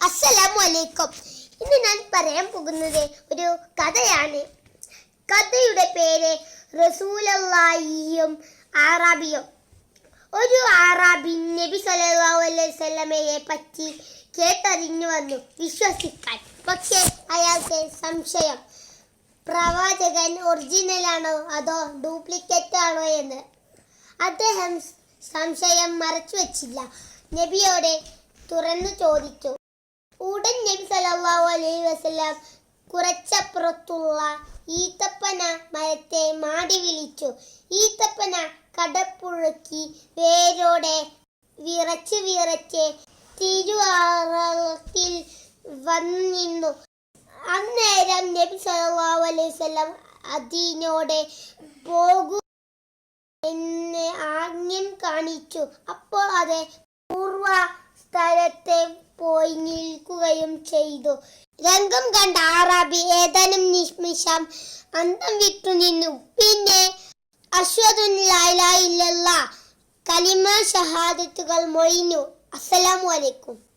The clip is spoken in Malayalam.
അസ്സലാമു അലൈക്കും ഇന്ന് ഞാൻ പറയാൻ പോകുന്നത് ഒരു കഥയാണ്. കഥയുടെ പേര് റസൂലല്ലാഹിയും ആറാബിയും ഒരു ആറാബി നബി സല്ലല്ലാഹു അലൈഹി സ്വലമയെ പറ്റി കേട്ടറിഞ്ഞു വന്നു. വിശ്വസിക്കാൻ. പക്ഷേ അയാൾക്ക് സംശയം. പ്രവാചകൻ ഒറിജിനൽ ആണോ അതോ ഡ്യൂപ്ലിക്കേറ്റ് ആണോ എന്ന്. അദ്ദേഹം സംശയം മറച്ചു വെച്ചില്ല നബിയോടെ തുറന്നു ചോദിച്ചു. ഉടൻ നബി സല്ലല്ലാഹു അലൈഹി വസല്ലം കുറച്ചപ്പുറത്തുള്ള ഈത്തപ്പന മരത്തെ മാടി വിളിച്ചു. ഈത്തപ്പന കടപ്പുഴക്കി വേരോടെ വിറച്ച് വിറച്ച് തിരുവാറത്തിൽ വന്നിന്നു. അന്നേരം നബി സല്ലല്ലാഹു അലൈഹി വസല്ലം അതിനോടെ പോകൂ എന്ന് ആംഗ്യം കാണിച്ചു. അപ്പോൾ അതെ പൂർവ സ്ഥലത്തെ പോയി നിൽക്കുകയും ചെയ്തു. രംഗം കണ്ട ആറാബി ഏതാനും നിമിഷം അന്തം വിട്ടു നിന്നു. പിന്നെ അശ്വതുല്ലായില്ല കലിമ ഷഹാദത്തുകൾ മൊഴിഞ്ഞു. അസ്സലാമു അലൈക്കും.